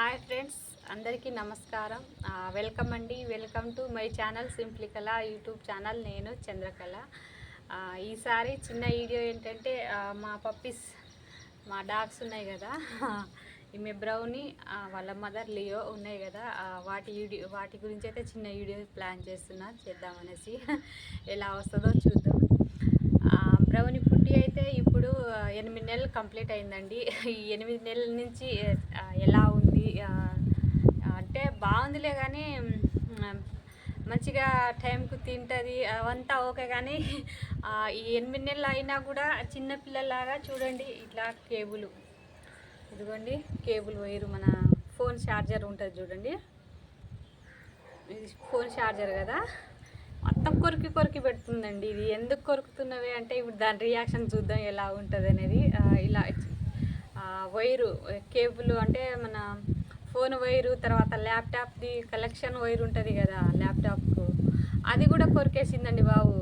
Hi friends అందరికీ నమస్కారం. Welcome అండి. Welcome to my channel Simplikala YouTube channel. నేను చంద్రకళ. ఈసారి చిన్న వీడియో ఏంటంటే మా పప్పీస్ మా డాగ్స్ ఉన్నాయి కదా. ఈమె బ్రౌని వాళ్ళ మదర్ లియో ఉన్నాయి కదా. వాటి వీడియో వాటి గురించి అయితే చిన్న వీడియో ప్లాన్ చేస్తున్నా. చేద్దామనేసి ఎలా వస్తుందో చూద్దాం. బ్రౌని పుట్టి అయితే ఇప్పుడు ఎనిమిది నెలలు కంప్లీట్ అయిందండి. ఈ ఎనిమిది నెలల నుంచి ఎలా అంటే బాగుందిలే కానీ మంచిగా టైంకు తింటుంది అవంతా ఓకే కానీ ఈ ఎనిమిది నెలలు అయినా కూడా చిన్నపిల్లలాగా చూడండి ఇట్లా కేబుల్. ఇదిగోండి కేబుల్ వైరు మన ఫోన్ ఛార్జర్ ఉంటుంది చూడండి. ఇది ఫోన్ ఛార్జర్ కదా. మొత్తం కొరికి కొరికి పెడుతుందండి ఇది. ఎందుకు కొరుకుతున్నవి అంటే ఇప్పుడు దాని రియాక్షన్ చూద్దాం ఎలా ఉంటుంది అనేది ఇలా వైరు కేబుల్ అంటే మన ఫోన్ వైరు తర్వాత ల్యాప్టాప్ది కలెక్షన్ వైర్ ఉంటుంది కదా ల్యాప్టాప్కు అది కూడా కొరికేసిందండి బాబు.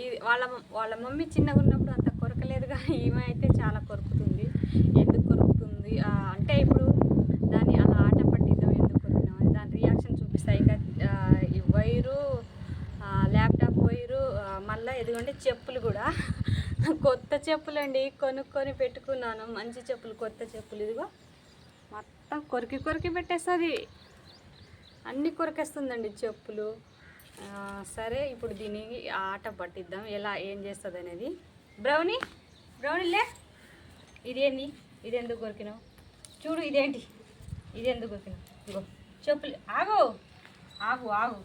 ఈ వాళ్ళ వాళ్ళ మమ్మీ చిన్నగా ఉన్నప్పుడు అంత కొరకలేదు కానీ ఈమె అయితే చాలా కొరుకుతుంది. ఎందుకు కొరుకుతుంది? అంటే ఇప్పుడు దాన్ని అలా ఆట పట్టిద్దాం ఎందుకు కొరికినాం దాని రియాక్షన్ చూపిస్తాయి ఇంకా ఈ వైరు ల్యాప్టాప్ వైరు మళ్ళీ ఎదుగుంటే చెప్పులు కూడా. కొత్త చెప్పులు అండి కొనుక్కొని పెట్టుకున్నాను. మంచి చెప్పులు కొత్త చెప్పులు. ఇదిగో మొత్తం కొరికి కొరికి పెట్టేస్తుంది. అన్నీ కొరికేస్తుందండి చెప్పులు. సరే ఇప్పుడు దీనికి ఆట పట్టిద్దాం. ఎలా ఏం చేస్తుంది అనేది. బ్రౌనీ బ్రౌనీ లే. ఇదేంది? ఇది ఎందుకు కొరికినావు? చూడు ఇదేంటి? ఇది ఎందుకు కొరికినావు? ఇగో చెప్పులు. ఆగు. ఆగు ఆగు.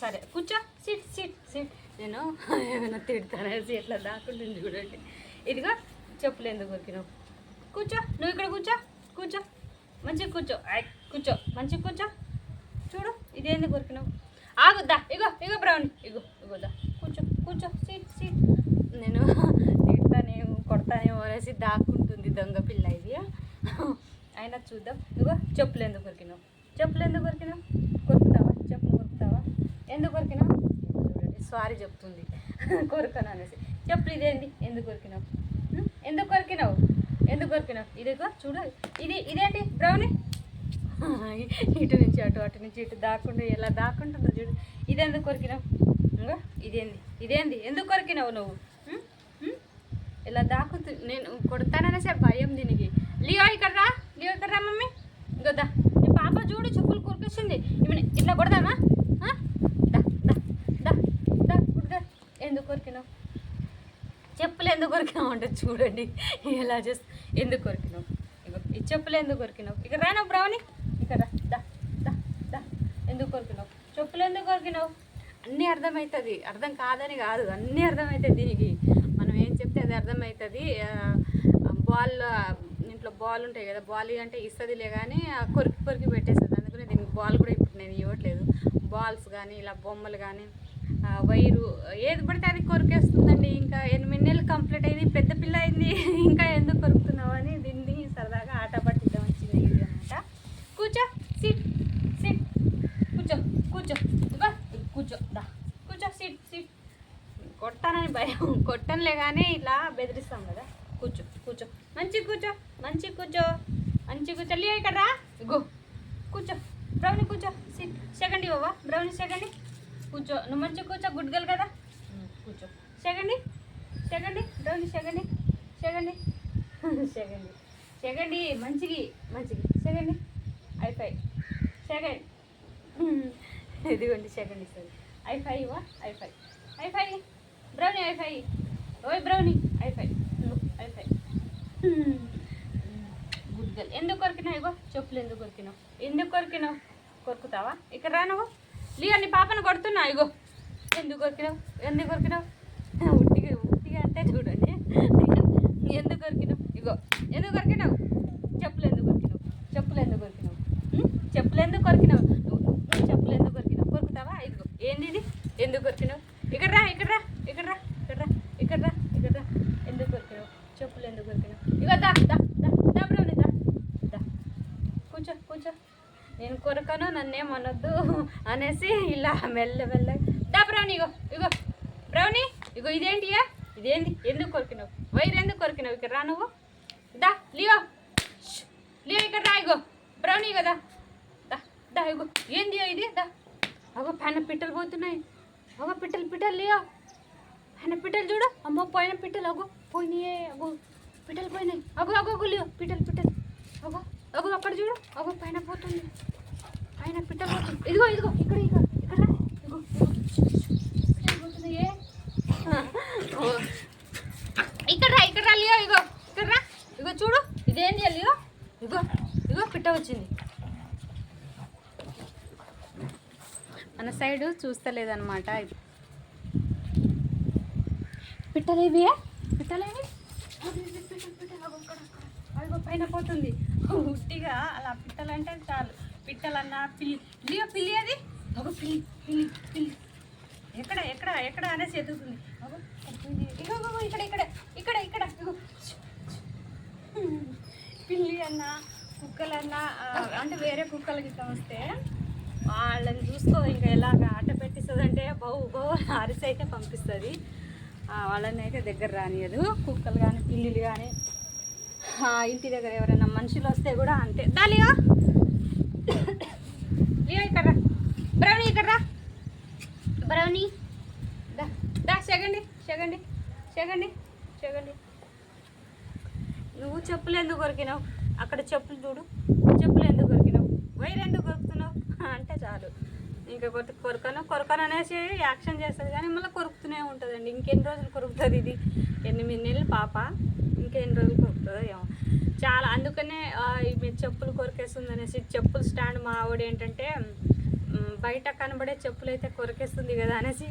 సరే. కూర్చో. Sit sit sit. నేను ఏమైనా తిడతానేసి ఎట్లా దాకుంటుంది చూడండి. ఇదిగో చెప్పులు ఎందుకు కొరికినావు? కూర్చో. నువ్వు ఇక్కడ కూర్చో. కూర్చో. మంచిగా కూర్చో. కూర్చో. మంచిగా కూర్చో. చూడు ఇది కొరికినావు? ఆగుద్దా ఇగో ఇగో బ్రౌన్ ఇగో ఇగోదా కూర్చో కూర్చో. Sit sit. నేను తిడతానేమో కొడతానేమో అనేసి దాక్కుంటుంది దొంగ పిల్ల ఇది అయినా చూద్దాం. ఇగో చెప్పులు ఎందుకు కొరికినావు? చెప్పులు ఎందుకు కొరికినావు? కొరుకుతావా? చెప్పులు కొరుకుతావా? ఎందుకు కొరికినావు? చూడండి సారీ చెప్తుంది. కొరకను అనేసి. చెప్పులు ఇదేంటి ఎందుకు కొరికినావు? ఎందుకు కొరికినావు? ఎందుకు కొరికినావు ఇదిగో చూడు ఇది ఇదేంటి? బ్రౌనీ ఇటు నుంచి అటు అటు నుంచి ఇటు దాక్కుండా ఎలా దాక్కుంటుందో చూడు. ఇదెందుకు కొరికినావు? ఇంగో ఇదేంది? ఇదేంది? ఎందుకు కొరికినావు నువ్వు? ఇలా దాక్కుతు నేను కొడతాననేసే భయం దీనికి. లియో ఇక్కడ రా లియో ఇక్కడ రా మమ్మీ. ఇంకొద్దా నీ పాప చూడు చెప్పులు కొరికేసింది. ఇవి ఇట్లా కొడదామా ఆ? దా దా దా దా గుడ్గా ఎందుకు కొరికినావు చెప్పులు ఎందుకు కొరికినావు అంటే చూడండి. ఎలా చేస్తా ఎందుకు కొరికినావు? ఇక ఈ చెప్పులు ఎందుకు కొరికినావు? ఇక రానా బ్రావని ఇక్కడ రా దా దా దా. ఎందుకు కొరికినావు? చెప్పులు ఎందుకు కొరికినావు? అన్నీ అర్థమవుతుంది అర్థం కాదని కాదు. అన్నీ అర్థమవుతుంది దీనికి. మనం ఏం చెప్తే అది అర్థమవుతుంది బాల్ ఇంట్లో బాల్ ఉంటాయి కదా బాల్ అంటే ఇస్తుందిలే కానీ కొరికి కొరికి పెట్టేస్తుంది. అందుకని దీనికి బాల్ కూడా ఇప్పుడు నేను ఇవ్వట్లేదు. బాల్స్ కానీ ఇలా బొమ్మలు కానీ వైరు ఏది పడితే అది కొరికేస్తుందండి. ఇంకా ఎనిమిది నెలలు కంప్లీట్ అయింది పెద్ద పిల్ల అయింది. ఇంకా ఎందుకు కొరుకుతున్నావు అని దీన్ని సరదాగా ఆట పట్టిద్దాం వచ్చింది ఇది అనమాట కూర్చో సిట్ సిట్ కూర్చో కూర్చో. కూర్చో దా. కూర్చో సిట్ సిట్ కొట్టానని భయం. కొట్టనులే కానీ ఇలా బెదిరిస్తాం కదా. కూర్చో కూర్చో. మంచి కూర్చో మంచి కూర్చో. మంచి కూర్చో. ఇక్కడ రా. ఇగో కూర్చో బ్రౌని కూర్చో. సిట్ సెకండ్ ఇవ్వవా? బ్రౌని సెకండ్ కూర్చో. నువ్వు మంచిగా కూర్చో గుడ్ గర్ల్ కదా? కూర్చో. Second. Second. Brownie second. Second. Second. Second మంచిగి మంచిగి సెకండ్. ఐఫై సెకండ్ ఇదిగోండి సెకండ్ ఇస్తుంది. ఐఫై ఇవ్వ ఐఫై ఐఫై బ్రౌని ఐఫై ఓయ్ బ్రౌని ఐఫై ఐఫై గుడ్ గర్ల్. ఎందుకు కొరికినావు? ఇగో చెప్పులు ఎందుకు కొరికినావు? ఎందుకు కొరికినావు? కొరుకుతావా? ఇక్కడ రా నువ్వు. లియో నీ పాపను కొడుతున్నా ఇగో. ఎందుకు కొరికినావు? ఎందుకు కొరికినావు? ఉట్టిగా ఉట్టిగా అంటే చూడండి. ఎందుకు కొరికినావు? ఇగో. ఎందుకు కొరికినావు? చెప్పులు ఎందుకు కొరికినావు? చెప్పులు ఎందుకు కొరికినావు? చెప్పులు ఎందుకు కొరికినావు? నువ్వు చెప్పులు ఎందుకు కొరికినావు? కొరుకుతావా? ఇదిగో. ఏంది ఇది? ఎందుకు కొరికినావు? ఇక్కడ రా ఇక్కడ రా ఇక్కడ రా ఇక్కడ రా ఇక్కడ రా ఇక్కడ రా ఎందుకు కొరికినావు చెప్పులు ఎందుకు కొరికినావు ఇగో దా దా దా దా బ్రౌని దా దా కూర్చో కూర్చో నేను కొరకను నన్నేమనొద్దు అనేసి ఇలా మెల్ల మెల్ల దా బ్రౌని ఇగో ఇగో. బ్రౌని ఇగో ఇదేంటియా? ఇదేంటి ఎందుకు కొరికినావు? వైర్ ఎందుకు కొరికినావు? ఇక్కడ రా నువ్వు. దా లియో. లియో ఇక్కడ రా ఇగో. బ్రౌని కదా దా. దా ఇగో. ఏంది ఇది? దా. అగో పైన పిట్టలు పోతున్నాయి. అగో పిట్టలు పిట్టలు లియో. పైన పిట్టలు చూడు. అమ్మో పైన పిట్టలు. అగో పోయినాయే. అగో పిట్టలు పోయినాయి. అగో అగో అగో లేవు పిట్టలు పిట్టలు. అగో అగో అక్కడ చూడు. అగో పైన పోతుంది. పైన పిట్ట పోతుంది ఇదిగో ఇదిగో ఇక్కడ ఇక్కడ రా. ఇక్కడ రా ఇక్కడ రా లియో ఇగో ఇక్కడ రా. ఇగో చూడు ఇదేంది లియో? ఇగో ఇగో పిట్ట వచ్చింది మన సైడ్ చూస్తలేదన్నమాట ఇది. పిట్టలేవి పిట్టలేవి అదిగో పైన పోతుంది. ఉట్టిగా అలా పిట్టలంటే చాలు. పిట్టలన్నా పిల్లి లియో పిల్లి అది. ఒక పిల్లి పిల్లి పిల్లి. ఎక్కడ ఎక్కడ ఎక్కడ అనేసి ఎదుగుతుంది. ఇగో ఇక్కడ ఇక్కడ ఇక్కడ ఇక్కడ. పిల్లి అన్నా కుక్కలన్నా అంటే వేరే కుక్కల గిట్లా వస్తే వాళ్ళని చూసుకో ఇంకా ఎలాగ ఆట పెట్టిస్తుందంటే బహు బహు అరిసి అయితే పంపిస్తుంది. వాళ్ళని అయితే దగ్గర రానియదు. కుక్కలు కానీ పిల్లులు కానీ ఇంటి దగ్గర ఎవరైనా మనుషులు వస్తే కూడా అంతే. దాలియా లియో ఇక్కడ రా. బ్రౌనీ ఇక్కడ రా. బ్రౌనీ దా దా చెగండి చెగండి చెగండి. నువ్వు చెప్పులు ఎందుకు కొరికినావు? అక్కడ చెప్పులు చూడు. చెప్పులు ఎందుకు కొరికినావు? వైర్ ఎందుకు కొరుకుతున్నావు? అంటే చాలు. ఇంకా కొత్త కొరకను కొరకను అనేసి యాక్షన్ చేస్తుంది కానీ మళ్ళీ కొరుకుతూనే ఉంటుందండి. ఇంకెన్ని రోజులు కొరుకుతుంది ఇది? ఎనిమిది నెలలు పాప. ఇంకెన్ని రోజులు కొరుకుతుందో ఏమో. చాలా అందుకనే ఈమె చెప్పులు కొరికేస్తుంది అనేసి చెప్పుల స్టాండ్ మా ఆవిడ ఏంటంటే బయట కనబడే చెప్పులు అయితే కొరికేస్తుంది కదా అనేసి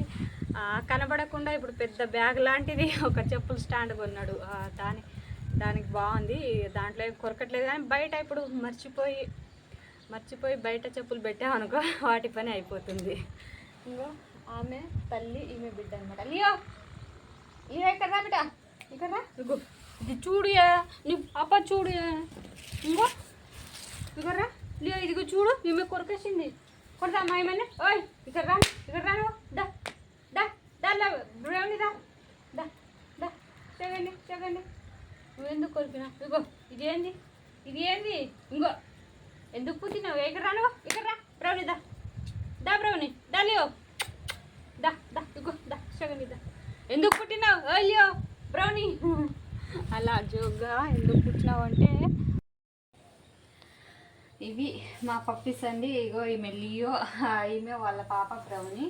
కనబడకుండా ఇప్పుడు పెద్ద బ్యాగ్ లాంటిది ఒక చెప్పుల స్టాండ్ కొన్నాడు. దాని దానికి బాగుంది. దాంట్లో ఏం కొరకట్లేదు కానీ బయట ఇప్పుడు మర్చిపోయి మర్చిపోయి బయట చెప్పులు పెట్టామనుకో వాటి పని అయిపోతుంది. ఇంకో ఆమె తల్లి ఈమె బిడ్డ అనమాట లియో! ఇవే ఇక్కడ రా బిడ్డ. ఇక్కడ రా. ఇగో ఇది చూడుయా నీ పాప చూడుయా ఇంకో. ఇక్కడ లియో ఇదిగో చూడు. ఈమె కొరకేసింది. కొడతామా ఏమైనా ఓయ్ ఇక్కడ రా. ఇక్కడ రా నువ్వు దా దా దా లా బ్రౌని దా దా దా చెగండి చెగండి నువ్వు ఎందుకు కొరికినా ఇగో ఇది ఏంది? ఇది ఏంది? ఇంకో ఎందుకు పుట్టినావు? ఇక్కడ రాను ఇక్కడ రా బ్రౌని దా. దా బ్రౌని. దా లియో. దా దా ఇగో దా షగని దా. ఎందుకు పుట్టినావు? ఓ లియో? బ్రౌని. అలా జోగ్గా ఎందుకు పుట్టినావు అంటే ఇవి మా పప్పీస్ అండి. ఇగో ఈమె లియో ఈమె వాళ్ళ పాప బ్రౌని.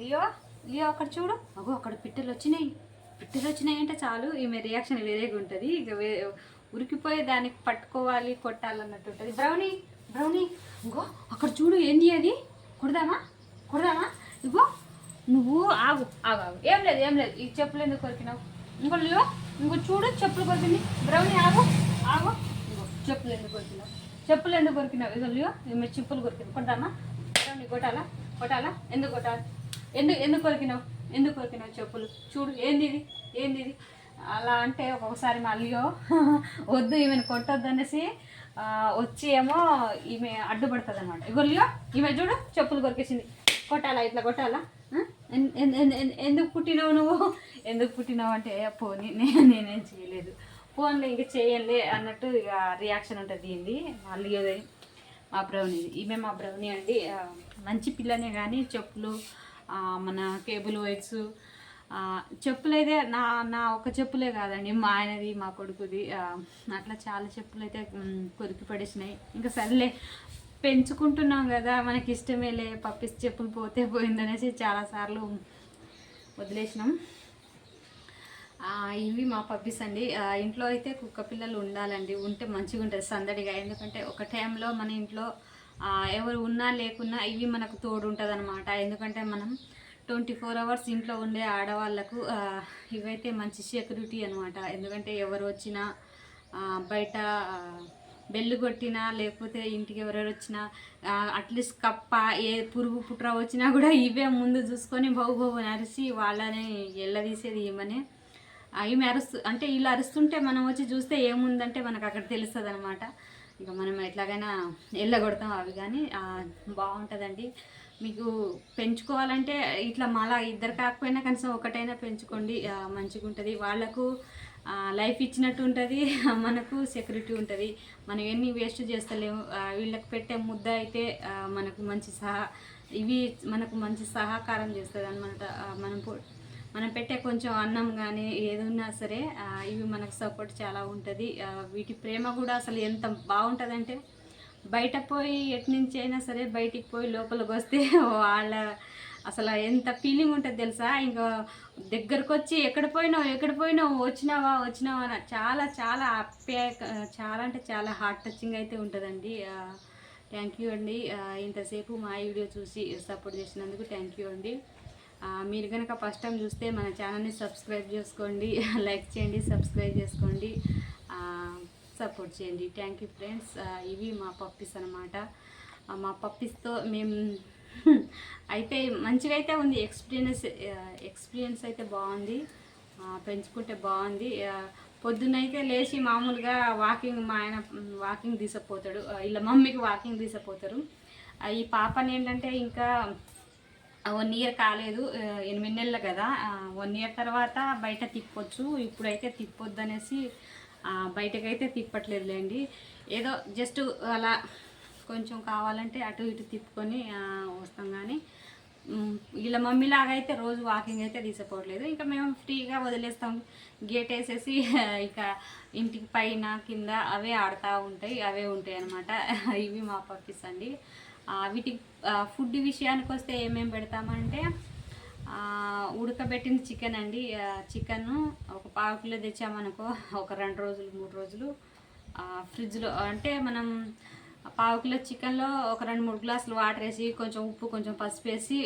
లియో లియో అక్కడ చూడు. అగో అక్కడ పిట్టలు వచ్చినాయి. పిట్టలు వచ్చినాయి అంటే చాలు ఈమె రియాక్షన్ వేరేగా ఉంటుంది. ఇక ఉరికిపోయే ఉరికిపోయి దానికి పట్టుకోవాలి కొట్టాలన్నట్టు ఉంటుంది. బ్రౌనీ బ్రౌనీ ఇంకో అక్కడ చూడు ఏంది అది? కొడదామా? కొడదామా? ఇగో నువ్వు ఆగు ఆగు ఆగు. ఏం లేదు ఏం లేదు. ఈ చెప్పులు ఎందుకు కొరికినావు? ఇంకో లేవు ఇంకో చూడు చెప్పులు కొరికింది. బ్రౌనీ ఆగు ఆగు. ఇగో చెప్పులు ఎందుకు కొరికినావు? చెప్పులు ఎందుకు కొరికినావు? ఇగో లేవు ఈమె చెప్పులు కొరికింది. కొడదామా బ్రౌనీ కొట్టాలా? కొట్టాలా? ఎందుకు కొట్టాలి? ఎందుకు ఎందుకు కొరికినావు? ఎందుకు కొరికినావు చెప్పులు? చూడు ఏంది ఇది ఏంది ఇది అలా అంటే ఒక్కొక్కసారి మా అల్లియో వద్దు ఈమెను కొట్టొద్దు అనేసి వచ్చి ఏమో ఈమె అడ్డుపడుతుంది అనమాట ఇగోలియో ఈమె చూడు చెప్పులు కొరికేసింది. కొట్టాలా ఇట్లా కొట్టాలా? ఎందుకు పుట్టినావు నువ్వు? ఎందుకు పుట్టినావు అంటే పోనీ నేనేం చేయలేదు. ఫోన్లో ఇంక చేయండి అన్నట్టు ఇక రియాక్షన్ ఉంటుంది దీనిది. మళ్ళీ మా బ్రౌనీ ఈమె మా బ్రౌనీ అండి. మంచి పిల్లనే కానీ చెప్పులు మన కేబుల్ వైర్స్. చెప్పులైతే నా నా ఒక చెప్పులే కాదండి మా ఆయనది మా కొడుకుది. అట్లా చాలా చెప్పులు అయితే కొరికి పడేసినాయి. ఇంకా సర్లే పెంచుకుంటున్నాం కదా మనకి ఇష్టమేలే పప్పిస్ చెప్పులు పోతే పోయిందనేసి చాలాసార్లు వదిలేసినాం. ఇవి మా పప్పీస్ అండి. ఇంట్లో అయితే కుక్క పిల్లలు ఉండాలండి ఉంటే మంచిగా ఉంటుంది సందడిగా. ఎందుకంటే ఒక టైంలో మన ఇంట్లో ఎవరు ఉన్నా లేకున్నా ఇవి మనకు తోడు ఉంటుంది అనమాట ఎందుకంటే మనం ట్వంటీ ఫోర్ అవర్స్ ఇంట్లో ఉండే ఆడవాళ్ళకు ఇవైతే మంచి సెక్యూరిటీ అనమాట ఎందుకంటే ఎవరు వచ్చినా బయట బెల్లు కొట్టినా లేకపోతే ఇంటికి ఎవరెవరు వచ్చినా అట్లీస్ట్ కప్ప ఏ పురుగు పుట్ర వచ్చినా కూడా ఇవే ముందు చూసుకొని బహు బహు నరిసి వాళ్ళని ఎల్లదీసేది ఈమెనే. ఈమె అరుస్తు అంటే వీళ్ళు అరుస్తుంటే మనం వచ్చి చూస్తే ఏముందంటే మనకు అక్కడ తెలుస్తుంది అనమాట ఇక మనం ఎట్లాగైనా ఎల్లగొడతాం అవి కానీ బాగుంటుందండి. మీకు పెంచుకోవాలంటే ఇట్లా మళ్ళా ఇద్దరు కాకపోయినా కనీసం ఒకటైనా పెంచుకోండి. మంచిగా ఉంటుంది వాళ్ళకు లైఫ్ ఇచ్చినట్టు ఉంటుంది. మనకు సెక్యూరిటీ ఉంటుంది. మనం ఎన్ని వేస్ట్ చేస్తలేము. వీళ్ళకి పెట్టే ముద్ద అయితే మనకు మంచి సహా ఇవి మనకు మంచి సహకారం చేస్తుంది అనమాట మనం మనం పెట్టే కొంచెం అన్నం కానీ ఏదున్నా సరే ఇవి మనకు సపోర్ట్ చాలా ఉంటుంది. వీటి ప్రేమ కూడా అసలు ఎంత బాగుంటుందంటే బయట పోయి ఎటు నుంచి అయినా సరే బయటికి పోయి లోపలికి వస్తే వాళ్ళ అసలు ఎంత ఫీలింగ్ ఉంటుంది తెలుసా? ఇంకా దగ్గరకు వచ్చి ఎక్కడ పోయినావు ఎక్కడ పోయినావు వచ్చినావా వచ్చినావా చాలా చాలా ఆప్యాయక చాలా అంటే చాలా హార్ట్ టచింగ్ అయితే ఉంటుందండి. థ్యాంక్ యూ అండి. ఇంతసేపు మా వీడియో చూసి సపోర్ట్ చేసినందుకు థ్యాంక్ యూ అండి. మీరు కనుక ఫస్ట్ టైం చూస్తే మన ఛానల్ని సబ్స్క్రైబ్ చేసుకోండి లైక్ చేయండి సబ్స్క్రైబ్ చేసుకోండి సపోర్ట్ చేయండి. థ్యాంక్ యూ ఫ్రెండ్స్ ఇవి మా పప్పీస్ అనమాట మా పప్పీస్తో మేము అయితే మంచిగా అయితే ఉంది. ఎక్స్పీరియన్స్ ఎక్స్పీరియన్స్ అయితే బాగుంది. పెంచుకుంటే బాగుంది. ఆ, పొద్దున్నైతే లేచి మామూలుగా వాకింగ్ మా ఆయన వాకింగ్ తీసుకుపోతాడు. ఇలా మమ్మీకి వాకింగ్ తీసుకుపోతారు. ఆ, ఈ పాపని ఏంటంటే ఇంకా వన్ ఇయర్ కాలేదు ఎనిమిది నెలలు కదా. వన్ ఇయర్ తర్వాత బయట తిప్పొచ్చు ఇప్పుడైతే తిప్పొద్దు అనేసి బయటకైతే తిప్పట్లేదులేండి. ఏదో జస్ట్ అలా కొంచెం కావాలంటే అటు ఇటు తిప్పుకొని వస్తాం కానీ వీళ్ళ మమ్మీలాగా అయితే రోజు వాకింగ్ అయితే తీసుకోవట్లేదు. ఇంకా మేము ఫ్రీగా వదిలేస్తాం. గేట్ వేసేసి ఇక ఇంటికి పైన కింద అవే ఆడుతూ ఉంటాయి అవే ఉంటాయి అనమాట ఇవి మా పప్పీస్ అండి. వీటి వీటికి ఫుడ్ విషయానికి వస్తే ఏమేమి పెడతామంటే ఉడకబెట్టిన చికెన్ అండి. చికెన్ ఒక పావు కిలో తెచ్చామనుకో ఒక రెండు రోజులు మూడు రోజులు ఫ్రిడ్జ్లో అంటే మనం పావు కిలో చికెన్లో ఒక రెండు మూడు గ్లాసులు వాటర్ వేసి కొంచెం ఉప్పు కొంచెం పసుపు వేసి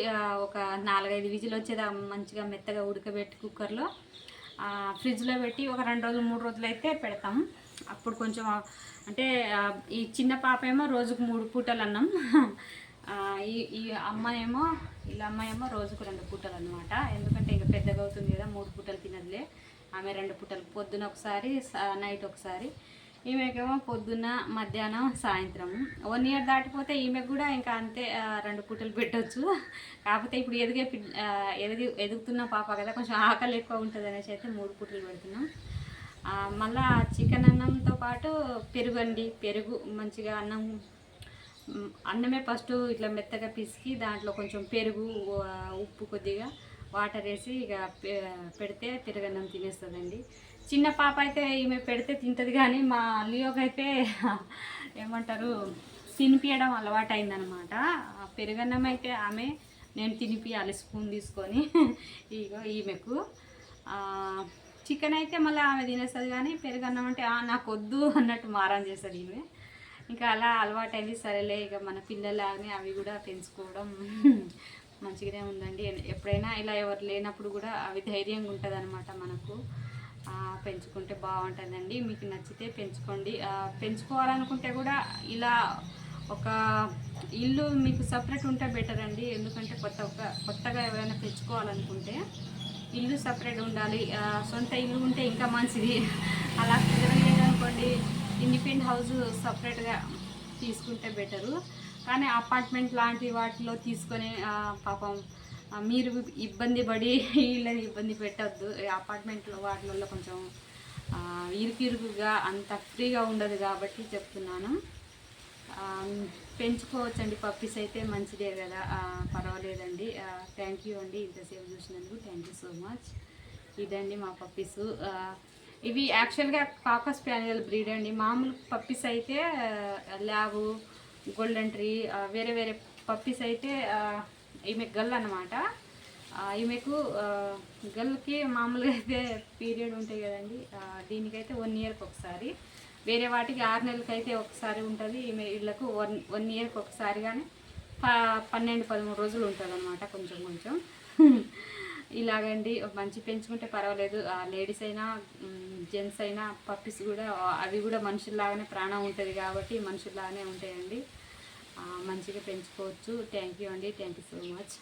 ఒక నాలుగైదు విజిల్ వచ్చేది మంచిగా మెత్తగా ఉడకబెట్టి కుక్కర్లో ఫ్రిడ్జ్లో పెట్టి ఒక రెండు రోజులు మూడు రోజులు అయితే పెడతాం అప్పుడు కొంచెం అంటే ఈ చిన్న పాప ఏమో రోజుకు మూడు పూటలు అన్నం ఈ ఈ అమ్మాయేమో వీళ్ళ అమ్మాయేమో రోజుకు రెండు పూటలు అనమాట ఎందుకంటే ఇంకా పెద్దగా అవుతుంది కదా మూడు పూటలు తినదులే. ఆమె రెండు పూటలు పొద్దున ఒకసారి నైట్ ఒకసారి. ఈమెకేమో పొద్దున్న మధ్యాహ్నం సాయంత్రం. వన్ ఇయర్ దాటిపోతే ఈమెకు కూడా ఇంకా అంతే రెండు పూటలు పెట్టవచ్చు కాకపోతే ఇప్పుడు ఎదిగే ఎదిగి ఎదుగుతున్న పాప కదా కొంచెం ఆకలి ఎక్కువ ఉంటుంది అనేసి అయితే మూడు పూటలు పెడుతున్నాం. మళ్ళా చికెన్ అన్నంతో పాటు పెరుగు అండి. పెరుగు మంచిగా అన్నం అన్నమే ఫస్ట్ ఇట్లా మెత్తగా పిసికి దాంట్లో కొంచెం పెరుగు ఉప్పు కొద్దిగా వాటర్ వేసి ఇక పె- పెడితే పెరుగన్నం తినేస్తుందండి. చిన్న పాప అయితే ఈమె పెడితే తింటుంది కానీ మా లియోకి ఏమంటారు తినిపించడం అలవాటు అయిందనమాట ఆ పెరుగన్నం అయితే ఆమె నేను తినిపియాలి స్పూన్ తీసుకొని ఇగో ఈమెకు. చికెన్ అయితే మళ్ళీ ఆమె తినేస్తుంది కానీ పెరుగన్నం అంటే "ఆ, నాకు వద్దు అన్నట్టు మారం చేస్తుంది ఈమె. ఇంకా అలా అలవాటైంది సరేలే ఇక మన పిల్లలాగానే అవి కూడా పెంచుకోవడం మంచిగానే ఉందండి. ఎప్పుడైనా ఇలా ఎవరు లేనప్పుడు కూడా అవి ధైర్యంగా ఉంటుంది అనమాట మనకు పెంచుకుంటే బాగుంటుందండి. మీకు నచ్చితే పెంచుకోండి. పెంచుకోవాలనుకుంటే కూడా ఇలా ఒక ఇల్లు మీకు సపరేట్ ఉంటే బెటర్ అండి ఎందుకంటే కొత్త కొత్తగా ఎవరైనా పెంచుకోవాలనుకుంటే ఇల్లు సపరేట్ ఉండాలి. సొంత ఇల్లు ఉంటే ఇంకా మంచిది. అలా కుదరలేదనుకోండి ఇండిపెండెంట్ హౌస్ సపరేట్గా తీసుకుంటే బెటరు కానీ అపార్ట్మెంట్ లాంటి వాటిలో తీసుకొని పాపం మీరు ఇబ్బంది పడి వీళ్ళని ఇబ్బంది పెట్టద్దు. అపార్ట్మెంట్లో వాటిలలో కొంచెం ఇరుకు ఇరుకుగా అంత ఫ్రీగా ఉండదు కాబట్టి చెప్తున్నాను. పెంచుకోవచ్చండి పప్పీస్ అయితే మంచిదే కదా. పర్వాలేదండి. థ్యాంక్ యూ అండి ఇంతసేపు చూసినందుకు. థ్యాంక్ యూ సో మచ్ ఇదండి మా పప్పీస్. ఇవి యాక్చువల్గా కాకస్ స్పానియల్ బ్రీడ్ అండి. మామూలు పప్పీస్ అయితే ల్యాబు గోల్డెన్ ట్రీ వేరే వేరే పప్పీస్ అయితే ఈమె గల్ అనమాట ఈమెకు గల్కి మామూలుగా అయితే పీరియడ్ ఉంటాయి కదండి. దీనికైతే వన్ ఇయర్కి ఒకసారి. వేరే వాటికి ఆరు నెలలకి అయితే ఒకసారి ఉంటుంది. వీళ్ళకు వన్ వన్ ఇయర్కి ఒకసారి కానీ ప పన్నెండు పదమూడు రోజులు ఉంటుంది అనమాట కొంచెం కొంచెం. ఇలాగండి మంచి పెంచుకుంటే పర్వాలేదు. లేడీస్ అయినా జెంట్స్ అయినా పప్పీస్ కూడా అవి కూడా మనుషుల్లాగానే ప్రాణం ఉంటుంది కాబట్టి మనుషుల్లాగానే ఉంటాయండి. మంచిగా పెంచుకోవచ్చు. థ్యాంక్ యూ అండి. Thank you so much.